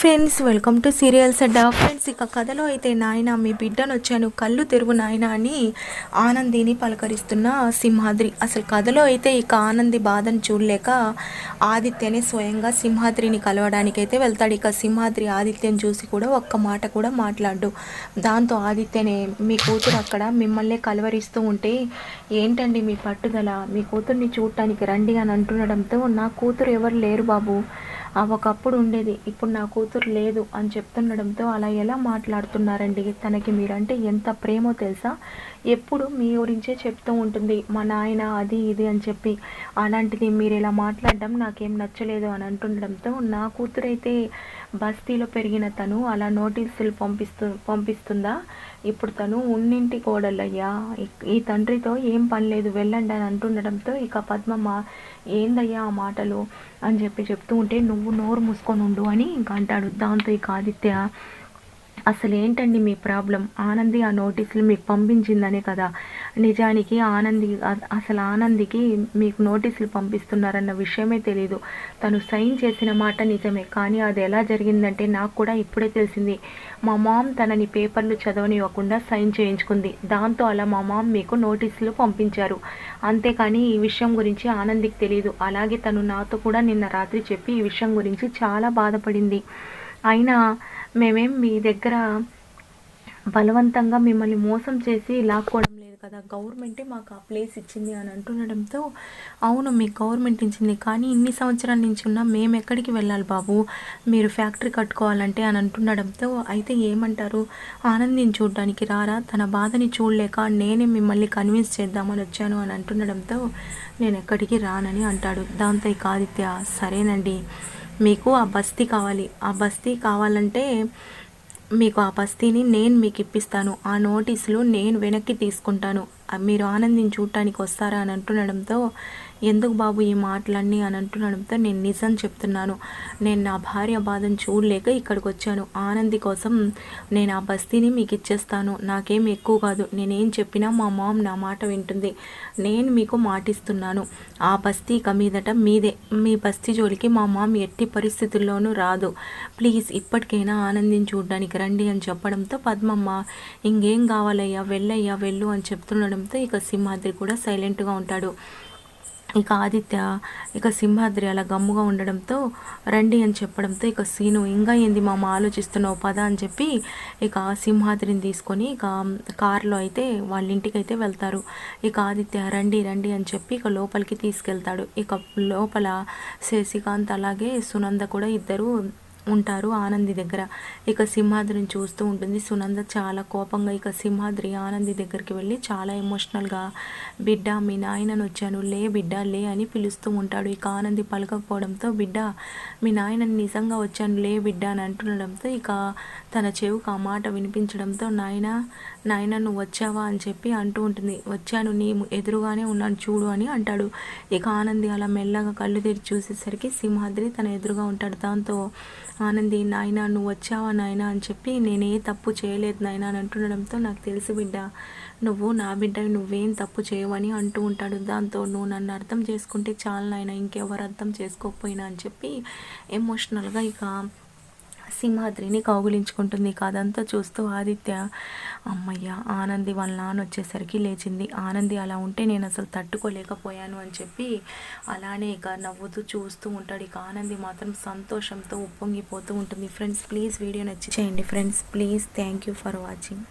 Friends welcome to serials Adda friends ఇక కథలో అయితే నాయన మీ బిడ్డను వచ్చాను కళ్ళు తెరువు నాయన అని ఆనందిని పలకరిస్తున్న సింహాద్రి. అసలు కథలో అయితే ఇక ఆనంది బాధను చూడలేక ఆదిత్యనే స్వయంగా సింహాద్రిని కలవడానికి అయితే వెళ్తాడు. ఇక సింహాద్రి ఆదిత్యని చూసి కూడా ఒక్క మాట కూడా మాట్లాడు దాంతో ఆదిత్యనే మీ కూతురు అక్కడ మిమ్మల్ని కలవరిస్తూ ఉంటే ఏంటండి మీ పట్టుదల? మీ కూతుర్ని చూడటానికి రండి అని అంటుండడంతో నా కూతురు ఎవరు లేరు బాబు? ఒకప్పుడు ఉండేది. ఇప్పుడు నా కూతురు లేదు అని చెప్తుండడంతో అలా ఎలా మాట్లాడుతున్నారండి? తనకి మీరంటే ఎంత ప్రేమో తెలుసా? ఎప్పుడు మీ గురించే చెప్తూ ఉంటుంది. మా నాయన అది ఇది అని చెప్పి. అలాంటిది మీరు ఇలా మాట్లాడడం నాకేం నచ్చలేదు అని అంటుండడంతో నా కూతురైతే బస్తీలో పెరిగిన తను అలా నోటీసులు పంపిస్తు పంపిస్తుందా? ఇప్పుడు తను ఉన్నింటి కోడలయ్యా. ఈ తండ్రితో ఏం పని లేదు వెళ్ళండి అని అంటుండడంతో ఇక పద్మ మా ఏందయ్యా ఆ మాటలు? అని చెప్పి చెప్తూ ఉంటే నువ్వు నోరు మూసుకొని ఉండు అని ఇంకా అంటాడు. దాంతో ఇక ఆదిత్య అసలు ఏంటండి మీ ప్రాబ్లం? ఆనంది ఆ నోటీసులు మీకు పంపించిందనే కదా. నిజానికి ఆనంది అసలు ఆనందికి మీకు నోటీసులు పంపిస్తున్నారన్న విషయమే తెలీదు. తను సైన్ చేసిన మాట నిజమే కానీ అది ఎలా జరిగిందంటే నాకు కూడా ఇప్పుడే తెలిసింది. మా మామ్ తనని పేపర్లు చదవనివ్వకుండా సైన్ చేయించుకుంది. దాంతో అలా మా మామ్ మీకు నోటీసులు పంపించారు. అంతేకాని ఈ విషయం గురించి ఆనందికి తెలియదు అలాగే తను నాతో కూడా నిన్న రాత్రి చెప్పి ఈ విషయం గురించి చాలా బాధపడింది. అయినా మేమేం మీ దగ్గర బలవంతంగా మిమ్మల్ని మోసం చేసి లాక్కోవడం కదా గవర్నమెంటే మాకు ఆ ప్లేస్ ఇచ్చింది అని అంటుండడంతో అవును మీకు గవర్నమెంట్ ఇచ్చింది కానీ ఇన్ని సంవత్సరాల నుంచి ఉన్నా మేము ఎక్కడికి వెళ్ళాలి బాబు? మీరు ఫ్యాక్టరీ కట్టుకోవాలంటే అని అంటుండడంతో అయితే ఏమంటారు? ఆనందిని చూడడానికి రారా? తన బాధని చూడలేక నేనే మిమ్మల్ని కన్విన్స్ చేద్దామని వచ్చాను అని అంటుండడంతో నేను ఎక్కడికి రానని అంటాడు. దాంతో ఇక ఆదిత్య సరేనండి మీకు ఆ బస్తీ కావాలి. ఆ బస్తీ కావాలంటే మీకు ఆ బస్తీని నేను మీకు ఇప్పిస్తాను. ఆ నోటీసులు నేను వెనక్కి తీసుకుంటాను. మీరు ఆనందిని చూడటానికి వస్తారా అని అంటుండడంతో ఎందుకు బాబు ఈ మాటలన్నీ అని అంటుండడంతో నేను నిజం చెప్తున్నాను. నేను నా భార్య బాధను చూడలేక ఇక్కడికి వచ్చాను ఆనంది కోసం నేను ఆ బస్తీని మీకు ఇచ్చేస్తాను. నాకేం ఎక్కువ కాదు. నేనేం చెప్పినా మా మామ్ నా మాట వింటుంది. నేను మీకు మాటిస్తున్నాను. ఆ బస్తీ ఇక మీదట మీదే. మీ బస్తీ జోలికి మా మామ్ ఎట్టి పరిస్థితుల్లోనూ రాదు. ప్లీజ్ ఇప్పటికైనా ఆనందిని చూడడానికి రండి అని చెప్పడంతో పద్మమ్మ ఇంకేం కావాలయ్యా? వెళ్ళయ్యా? వెళ్ళు అని చెప్తుండడంతో ఇక సింహాద్రి కూడా సైలెంట్గా ఉంటాడు. ఇక ఆదిత్య ఇక సింహాద్రి అలా గమ్ముగా ఉండడంతో రండి అని చెప్పడంతో ఇక సీను ఇంకా ఏంది మామ ఆలోచిస్తున్నావు? పద అని చెప్పి ఇక సింహాద్రిని తీసుకొని ఇక కారులో అయితే వాళ్ళ ఇంటికి అయితే వెళ్తారు. ఇక ఆదిత్య రండి రండి అని చెప్పి ఇక లోపలికి తీసుకెళ్తాడు. ఇక లోపల శశికాంత్ అలాగే సునంద కూడా ఇద్దరు ఉంటారు ఆనంది దగ్గర. ఇక సింహాద్రిని చూస్తూ ఉంటుంది. సునంద చాలా కోపంగా ఇక సింహాద్రి ఆనంది దగ్గరికి వెళ్ళి చాలా ఎమోషనల్గా బిడ్డ మీ నాయనను వచ్చాను. లే బిడ్డ లే అని పిలుస్తూ ఉంటాడు. ఇక ఆనంది పలకపోవడంతో బిడ్డ మీ నాయనని నిజంగా వచ్చాను. లే బిడ్డ అని అంటుండడంతో ఇక తన చెవుకు ఆ మాట వినిపించడంతో నాయన నాయన నువ్వు వచ్చావా అని చెప్పి అంటూ ఉంటుంది. వచ్చాను. నీ ఎదురుగానే ఉన్నాను. చూడు అని అంటాడు. ఇక ఆనంది అలా మెల్లగా కళ్ళు తెరిచి చూసేసరికి సింహాద్రి తన ఎదురుగా ఉంటాడు. దాంతో ఆనంది నాయన నువ్వు వచ్చావా నాయన? అని చెప్పి నేనే తప్పు చేయలేదు నాయన అని అంటుండడంతో నాకు తెలుసు బిడ్డ నువ్వు నా బిడ్డ నువ్వేం తప్పు చేయవని అంటూ ఉంటాడు. దాంతో నువ్వు నన్ను అర్థం చేసుకుంటే చాలు నాయన ఇంకెవరు అర్థం చేసుకోకపోయినా అని చెప్పి ఎమోషనల్గా ఇక సింహాద్రిని కౌగులించుకుంటుంది. కాదంతా చూస్తూ ఆదిత్య అమ్మయ్య ఆనంది వాళ్ళ నాన్న వచ్చేసరికి లేచింది. ఆనంది అలా ఉంటే నేను అసలు తట్టుకోలేకపోయాను అని చెప్పి అలానే ఇక నవ్వుతూ చూస్తూ ఉంటాడు. ఇక ఆనంది మాత్రం సంతోషంతో ఉప్పొంగిపోతూ ఉంటుంది. ఫ్రెండ్స్ ప్లీజ్ వీడియో నచ్చి చేయండి. Friends please thank you for watching.